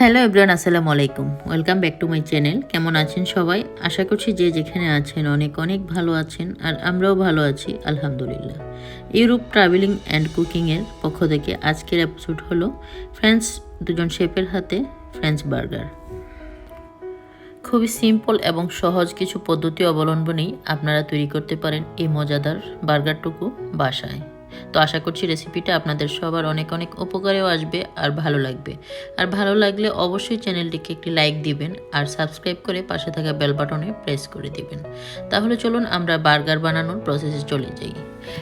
Hello everyone আসসালামু আলাইকুম। Welcome back to my channel কেমন আছেন সবাই? আশা করছি যে যেখানে আছেন অনেক অনেক ভালো আছেন, আর আমরাও ভালো আছি, আলহামদুলিল্লাহ। ইউরোপ ট্রাভেলিং অ্যান্ড কুকিংয়ের পক্ষ থেকে আজকের এপিসোড হলো ফ্রেঞ্চ দুজন শেফের হাতে ফ্রেঞ্চ বার্গার খুবই সিম্পল এবং সহজ কিছু পদ্ধতি অবলম্বনেই আপনারা তৈরি করতে পারেন এই মজাদার বার্গারটুকু বাসায়। তো আশা করছি রেসিপিটা আপনাদের সবার অনেক অনেক উপকারেও আসবে আর ভালো লাগবে। আর ভালো লাগলে অবশ্যই চ্যানেলটিকে একটি লাইক দিবেন আর সাবস্ক্রাইব করে পাশে থাকা বেল বাটনে প্রেস করে দিবেন। তাহলে চলুন আমরা বার্গার বানানোর প্রসেসে চলে যাই।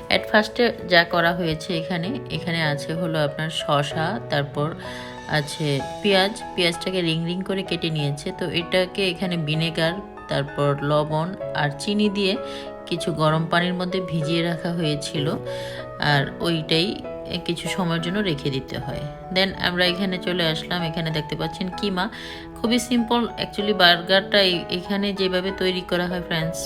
অ্যাট ফার্স্টে যা করা হয়েছে এখানে এখানে আছে হলো আপনার শসা, তারপর আছে পেঁয়াজ। পেঁয়াজটাকে রিং রিং করে কেটে নিয়েছে। তো এটাকে এখানে ভিনেগার তারপর লবণ আর চিনি দিয়ে কিছু গরম পানির মধ্যে ভিজিয়ে রাখা হয়েছিল। আর ওইটাই কিছু সময়ের জন্য রেখে দিতে হয়। দেন আমরা এখানে চলে আসলাম। এখানে দেখতে পাচ্ছেন কিমা। খুবই সিম্পল অ্যাকচুয়ালি বার্গারটা এখানে যেভাবে তৈরি করা হয় ফ্রেন্ডস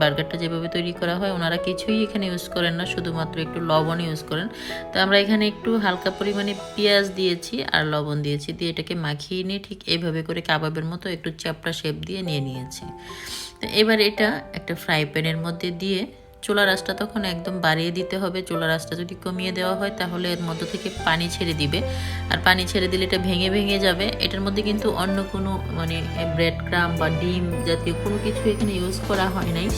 বার্গারটা যেভাবে তৈরি করা হয়, ওনারা কিছুই এখানে ইউজ করেন না, শুধুমাত্র একটু লবণ ইউজ করেন। তো আমরা এখানে একটু হালকা পরিমাণে পেঁয়াজ দিয়েছি আর লবণ দিয়েছি, দিয়ে এটাকে মাখিয়ে নিয়ে ঠিক এইভাবে করে কাবাবের মতো একটু চ্যাপটা শেপ দিয়ে নিয়ে নিয়েছি। তো এবার এটা একটা ফ্রাই প্যানের মধ্যে দিয়ে চুলা রাসটা তখন একদম বাড়িয়ে দিতে হবে। চুলা রাসটা যদি কমিয়ে দেওয়া হয়, তাহলে এর মধ্য থেকে পানি ছেড়ে দিবে। আর পানি ছেড়ে দিলে এটা ভেঙে ভেঙে যাবে। এটার মধ্যে কিন্তু অন্য কোনো মানে ব্রেড ক্রাম বা ডিম জাতীয় কোনো কিছু এখানে ইউজ করা হয় নাই।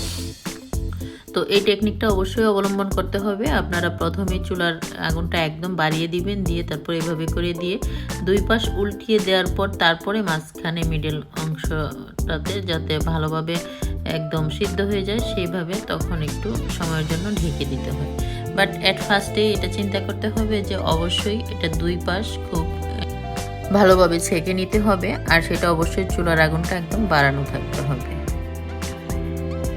তো এই টেকনিকটা অবশ্যই অবলম্বন করতে হবে। আপনারা প্রথমে চুলার আগুনটা একদম বাড়িয়ে দিবেন, দিয়ে তারপর এভাবে করে দিয়ে দুই পাশ উল্টিয়ে দেওয়ার পর তারপরে মাঝখানে মিডল অংশটাতে যাতে ভালোভাবে একদম সিদ্ধ হয়ে যায়, সেইভাবে তখন একটু সময়ের জন্য ঢেকে দিতে হয়। বাট অ্যাট ফার্স্টে এটা চিন্তা করতে হবে যে অবশ্যই এটা দুই পাশ খুব ভালোভাবে ছেঁকে নিতে হবে আর সেটা অবশ্যই চুলার আগুনটা একদম বাড়ানো থাকতে হবে।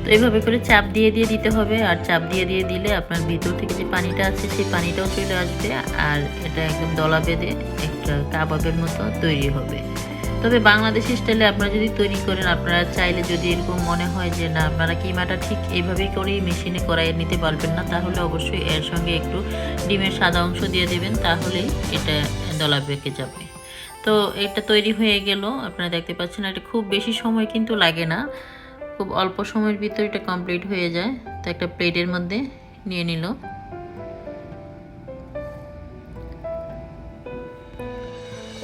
তো এইভাবে করে চাপ দিয়ে দিয়ে দিতে হবে আর চাপ দিয়ে দিয়ে দিলে আপনার ভিতর থেকে যে পানিটা আছে সেই পানিটাও চলে আসবে আর এটা একদম দলা বেঁধে একটা কাবাবের মতো তৈরি হবে। তবে বাংলাদেশি স্টাইলে আপনারা যদি তৈরি করেন, আপনারা চাইলে যদি এরকম মনে হয় যে না, আপনারা কিমাটা ঠিক এইভাবেই করেই মেশিনে করাই নিতে পারবেন না, তাহলে অবশ্যই এর সঙ্গে একটু ডিমের সাদা অংশ দিয়ে দেবেন, তাহলেই এটা দলা বেঁকে যাবে। তো এটা তৈরি হয়ে গেল, আপনারা দেখতে পাচ্ছেন এটা খুব বেশি সময় কিন্তু লাগে না, খুব অল্প সময়ের ভিতর এটা কমপ্লিট হয়ে যায়। তো একটা প্লেটের মধ্যে নিয়ে নিল।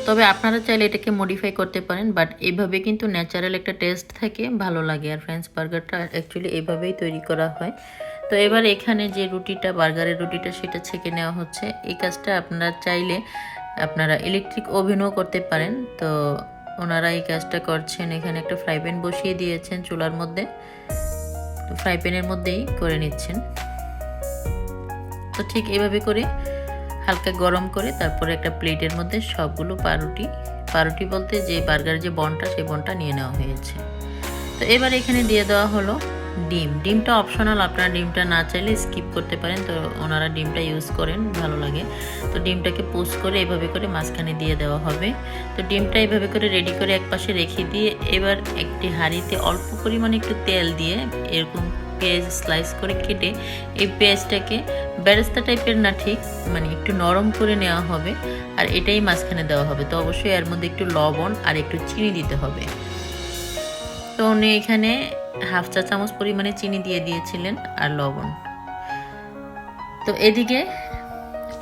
তবে আপনারা চাইলে এটাকে মডিফাই করতে পারেন বাট এইভাবে কিন্তু ন্যাচারাল একটা টেস্ট থাকে, ভালো লাগে। আর ফ্রেঞ্চ বার্গারটা অ্যাকচুয়ালি এইভাবেই তৈরি করা হয়। তো এবার এখানে যে রুটিটা, বার্গারের রুটিটা, সেটা ছেঁকে নেওয়া হচ্ছে। এই কাজটা আপনারা চাইলে আপনারা ইলেকট্রিক ওভেনও করতে পারেন। তো ওনারা এই কাজটা করছেন। এখানে একটা ফ্রাই প্যান বসিয়ে দিয়েছেন চুলার মধ্যে। তো ফ্রাই প্যানের মধ্যেই করে নিচ্ছেন। তো ঠিক এভাবে করে হালকা গরম করে তারপরে একটা প্লেটের মধ্যে সবগুলো পাউরুটি পাউরুটি বলতে যে বার্গার যে বনটা, সেই বনটা নিয়ে নেওয়া হয়েছে। তো এবার এখানে দিয়ে দেওয়া হলো ডিম। ডিমটা অপশনাল আপনারা ডিমটা না চাইলে স্কিপ করতে পারেন। তো ওনারা ডিমটা ইউজ করেন, ভালো লাগে। তো ডিমটাকে পোস্ট করে এভাবে করে মাঝখানে দিয়ে দেওয়া হবে। তো ডিমটা এভাবে করে রেডি করে এক পাশে রেখে দিয়ে এবার একটি হাঁড়িতে অল্প পরিমাণে একটু তেল দিয়ে এরকম পেঁয়াজ স্লাইস করে কেটে এই পেঁয়াজটাকে ব্যারেস্তা টাইপের না ঠিক মানে একটু নরম করে নেওয়া হবে আর এটাই মাঝখানে দেওয়া হবে। তো অবশ্যই এর মধ্যে একটু লবণ আর একটু চিনি দিতে হবে। তো উনি এখানে হাফ চা চামচ পরিমাণে চিনি দিয়ে দিয়েছিলেন আর লবণ। তো এদিকে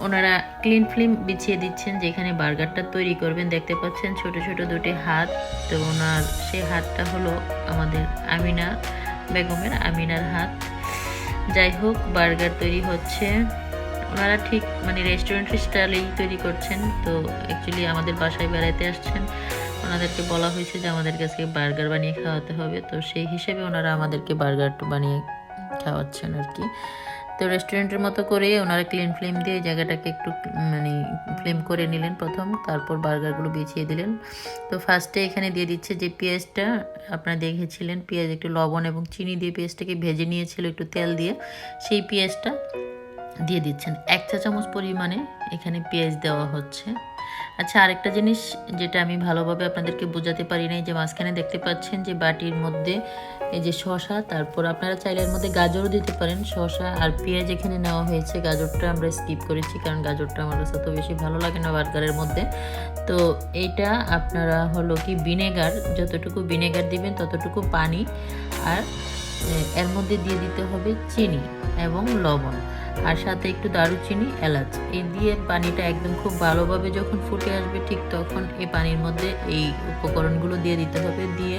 ওনারা ক্লিন ফিল্ম বিছিয়ে দিচ্ছেন, যেখানে বার্গারটা তৈরি করবেন। দেখতে পাচ্ছেন ছোট ছোট দুটি হাত। তো ওনার সেই হাতটা হলো আমাদের আমিনা। বেগমের আমিনার হাত। যাই হোক, বার্গার তৈরি হচ্ছে। ওনারা ঠিক মানে রেস্টুরেন্টের স্টাইলেই তৈরি করছেন। তো অ্যাকচুয়ালি আমাদের বাসায় বেড়াতে আসছেন। ওনাদেরকে বলা হয়েছে যে আমাদের কাছে বার্গার বানিয়ে খাওয়াতে হবে। তো সেই হিসেবে ওনারা আমাদেরকে বার্গারটা বানিয়ে খাওয়াচ্ছেন আর কি। তো রেস্টুরেন্টের মতো করে ওনারা ক্লিন ফ্লেম দিয়ে জায়গাটাকে একটু মানে ফ্লেম করে নিলেন প্রথম, তারপর বার্গারগুলো বিছিয়ে দিলেন। তো ফার্স্টে এখানে দিয়ে দিচ্ছে যে পেঁয়াজটা, আপনারা দেখেছিলেন, পেঁয়াজ একটু লবণ এবং চিনি দিয়ে পেঁয়াজটাকে ভেজে নিয়েছিল একটু তেল দিয়ে, সেই পেঁয়াজটা দিয়ে দিচ্ছেন। এক চা চামচ পরিমাণে এখানে পেঁয়াজ দেওয়া হচ্ছে। আচ্ছা আরেকটা জিনিস যেটা আমি ভালোভাবে আপনাদেরকে বোঝাতে পারি নাই, যে মাঝখানে দেখতে পাচ্ছেন যে বাটির মধ্যে এই যে শশা তারপর আপনারা চাইলে এর মধ্যে গাজরও দিতে পারেন। শশা আর পেঁয়াজ এখানে নেওয়া হয়েছে, গাজরটা আমরা স্কিপ করেছি, কারণ গাজরটা আমার কাছে বেশি ভালো লাগে না বার্গারের মধ্যে। তো এইটা আপনারা হলো কি ভিনেগার, যতটুকু ভিনেগার দিবেন ততটুকু পানি, আর এর মধ্যে দিয়ে দিতে হবে চিনি এবং লবণ। আর সাথে একটু দারুচিনি, এলাচ। এই দিয়ে পানিটা একদম খুব ভালোভাবে যখন ফুটে আসবে ঠিক তখন এই পানির মধ্যে এই উপকরণগুলো দিয়ে দিতে হবে। দিয়ে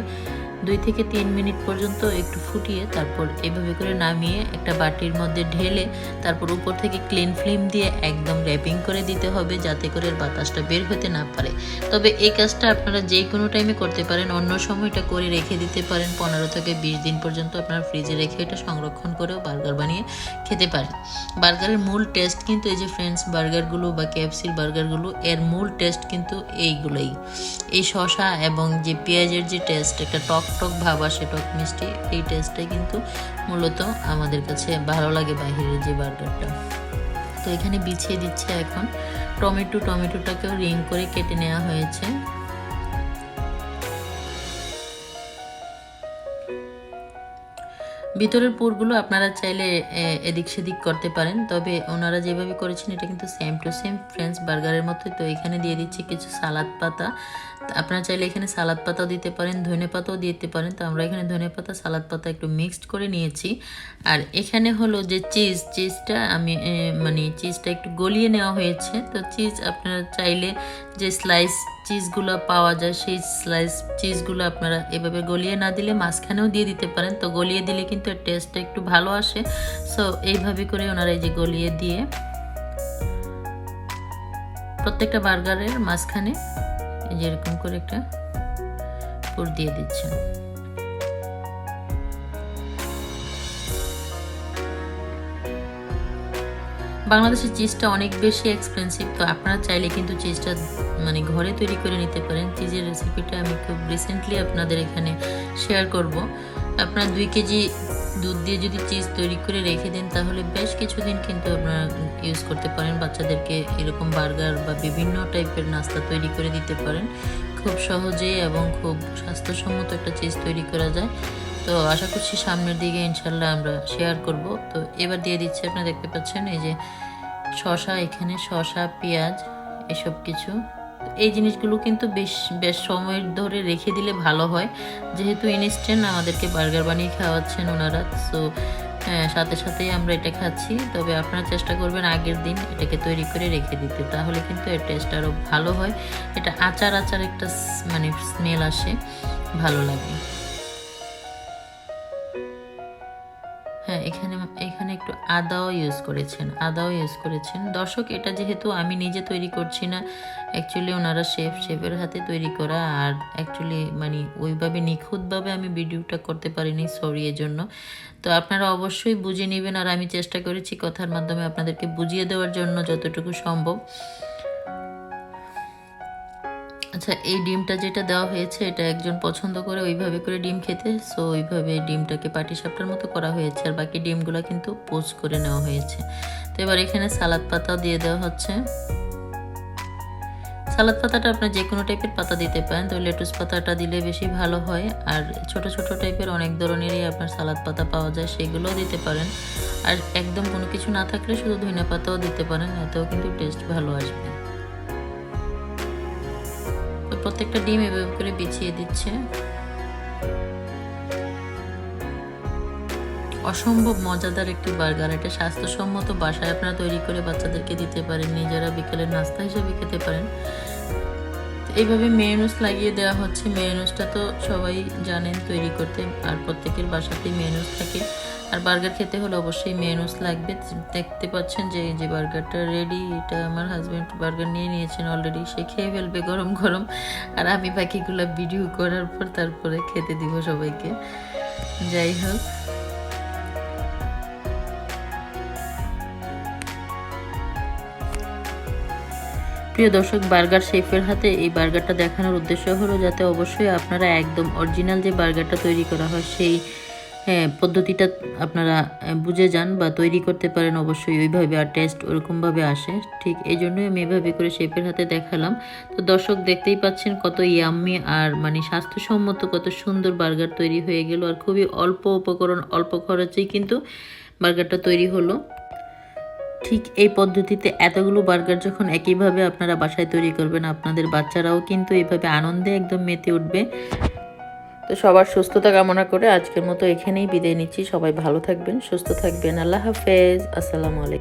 দুই থেকে তিন মিনিট পর্যন্ত একটু ফুটিয়ে তারপর এভাবে করে নামিয়ে একটা বাটির মধ্যে ঢেলে তারপর উপর থেকে ক্লিন ফ্লেম দিয়ে একদম র্যাপিং করে দিতে হবে যাতে করে বাতাসটা বের হতে না পারে। তবে এই কাজটা আপনারা যে কোনো টাইমে করতে পারেন, অন্য সময়টা করে রেখে দিতে পারেন, পনেরো থেকে বিশ দিন পর্যন্ত আপনারা ফ্রিজে রেখে এটা সংরক্ষণ করেও বার্গার বানিয়ে খেতে পারেন। বার্গারের মূল টেস্ট কিন্তু এই যে ফ্রেন্ডস বার্গারগুলো বা কেএফসির বার্গারগুলো এর মূল টেস্ট কিন্তু এইগুলোই। এই শশা এবং যে পেঁয়াজের যে টেস্ট একটা টক টক ভাব আসে টক মিষ্টি, এই টেস্টটাই কিন্তু মূলত আমাদের কাছে ভালো লাগে বাহিরের যে বার্গারটা। তো এখানে বিছিয়ে দিচ্ছে এখন টমেটো। টমেটোটাকেও রিং করে কেটে নেওয়া হয়েছে। ভিতরের পুরগুলো আপনারা চাইলে এদিক সেদিক করতে পারেন। তবে ওনারা যেভাবে করেছেন, এটা কিন্তু সেম টু সেম ফ্রেঞ্চ বার্গারের মতোই। তো এখানে দিয়ে দিচ্ছি কিছু সালাদ পাতা। আপনারা চাইলে এখানে সালাদ পাতাও দিতে পারেন, ধনে পাতাও দিতে পারেন। তো আমরা এখানে ধনে পাতা, সালাদ পাতা একটু মিক্সড করে নিয়েছি। আর এখানে হলো যে চিজ চিজটা আমি মানে চিজটা একটু গলিয়ে নেওয়া হয়েছে। তো চিজ আপনারা চাইলে যে স্লাইস চিজগুলো পাওয়া যায়, সেই স্লাইস চিজগুলো আপনারা এভাবে গলিয়ে না দিলে মাঝখানেও দিয়ে দিতে পারেন। তো গলিয়ে দিলে কিন্তু এর টেস্টটা একটু ভালো আসে। সো এইভাবে করে ওনারা এই যে গলিয়ে দিয়ে প্রত্যেকটা বার্গারের মাঝখানে এই যে এরকম করে একটা পুর দিয়ে দিচ্ছেন। বাংলাদেশের চিজটা অনেক বেশি এক্সপেন্সিভ তো আপনারা চাইলে কিন্তু চিজটা মানে ঘরে তৈরি করে নিতে পারেন। চিজের রেসিপিটা আমি খুব রিসেন্টলি আপনাদের এখানে শেয়ার করব। আপনারা দুই কেজি দুধ দিয়ে যদি চিজ তৈরি করে রেখে দেন, তাহলে বেশ কিছুদিন কিন্তু আপনারা ইউজ করতে পারেন। বাচ্চাদেরকে এরকম বার্গার বা বিভিন্ন টাইপের নাস্তা তৈরি করে দিতে পারেন। খুব সহজেই এবং খুব স্বাস্থ্যসম্মত একটা চিজ তৈরি করা যায়। তো আশা করছি সামনের দিকে ইনশাল্লাহ আমরা শেয়ার করব। তো এবার দিয়ে দিচ্ছি, আপনারা দেখতে পাচ্ছেন এই যে শশা এখানে শশা পেঁয়াজ, এসব কিছু। এই জিনিসগুলো কিন্তু বেশ বেশ সময় ধরে রেখে দিলে ভালো হয়। যেহেতু ইনস্ট্যান্ট আমাদেরকে বার্গার বানিয়ে খাওয়াচ্ছেন ওনারা সো সাথে সাথেই আমরা এটা খাচ্ছি। তবে আপনারা চেষ্টা করবেন আগের দিন এটাকে তৈরি করে রেখে দিতে, তাহলে কিন্তু এর টেস্ট আরও ভালো হয়। এটা আচার আচার একটা মানে স্মেল আসে, ভালো লাগে। আদাও ইউজ করেছেন, আদাও ইউজ করেছেন। দর্শক, এটা যেহেতু আমি নিজে তৈরি করছি না অ্যাকচুয়ালি ওনারা শেফ শেফের হাতে তৈরি করা, আর অ্যাকচুয়ালি মানে ওইভাবে নিখুঁতভাবে আমি ভিডিওটা করতে পারিনি সরি এর জন্য তো আপনারা অবশ্যই বুঝে নেবেন, আর আমি চেষ্টা করেছি কথার মাধ্যমে আপনাদেরকে বুঝিয়ে দেওয়ার জন্য যতটুকু সম্ভব। আচ্ছা এই ডিমটা যেটা দেওয়া হয়েছে, এটা একজন পছন্দ করে ওইভাবে করে ডিম খেতে সো ওইভাবে ডিমটাকে পাটি সাপটার মতো করা হয়েছে, আর বাকি ডিমগুলো কিন্তু পোচ করে নেওয়া হয়েছে। তো এবার এখানে সালাদ পাতাও দিয়ে দেওয়া হচ্ছে। সালাদ পাতাটা আপনার যে কোনো টাইপের পাতা দিতে পারেন, তো লেটুস পাতাটা দিলে বেশি ভালো হয়, আর ছোট ছোট টাইপের অনেক ধরনেরই আপনার সালাদ পাতা পাওয়া যায়, সেগুলোও দিতে পারেন। আর একদম কোনো কিছু না থাকলে শুধু ধনে পাতাও দিতে পারেন, এতেও কিন্তু টেস্ট ভালো আসবে। প্রত্যেকটা ডিম এভাবে করে বিছিয়ে দিচ্ছে। অসম্ভব মজাদার একটি বার্গার, এটা স্বাস্থ্যসম্মত বাসায় আপনারা তৈরি করে বাচ্চাদেরকে দিতে পারেন, নিজেরা বিকেলের নাস্তা হিসেবে খেতে পারেন। এইভাবে মেয়নুস লাগিয়ে দেওয়া হচ্ছে। মেয়নুসটা তো সবাই জানেন তৈরি করতে, আর প্রত্যেকের বাসাতেই মেয়নুস থাকে। আর বার্গার খেতে হলে অবশ্যই মেয়নুস লাগবে। দেখতে পাচ্ছেন যে যে বার্গারটা রেডি এটা আমার হাজব্যান্ড বার্গার নিয়ে নিয়েছেন অলরেডি সে খেয়ে ফেলবে গরম গরম। আর আমি বাকিগুলো ভিডিও করার পর তারপরে খেতে দিব সবাইকে। যাই হোক। প্রিয় দর্শক, বার্গার শেফের হাতে এই বার্গারটা দেখানোর উদ্দেশ্য হলো যাতে অবশ্যই আপনারা একদম অরিজিনাল যে বার্গারটা তৈরি করা হয়, সেই হ্যাঁ পদ্ধতিটা আপনারা বুঝে যান বা তৈরি করতে পারেন অবশ্যই। ওইভাবে আর টেস্ট ওরকমভাবে আসে। ঠিক এই জন্যই আমি এভাবে করে শেফের হাতে দেখালাম। তো দর্শক দেখতেই পাচ্ছেন কত ইয়াম্মি আর মানে স্বাস্থ্যসম্মত কত সুন্দর বার্গার তৈরি হয়ে গেল। আর খুবই অল্প উপকরণ, অল্প খরচেই কিন্তু বার্গারটা তৈরি হলো। ঠিক এই পদ্ধতিতে এতগুলো বার্গার যখন একইভাবে আপনারা বাসায় তৈরি করবেন, আপনাদের বাচ্চারাও কিন্তু এইভাবে আনন্দে একদম মেতে উঠবে। তো সবার সুস্থতা কামনা করে আজকের মতো এখানেই বিদায় নিচ্ছি। সবাই ভালো থাকবেন, সুস্থ থাকবেন। আল্লাহ হাফেজ। আসসালামু আলাইকুম।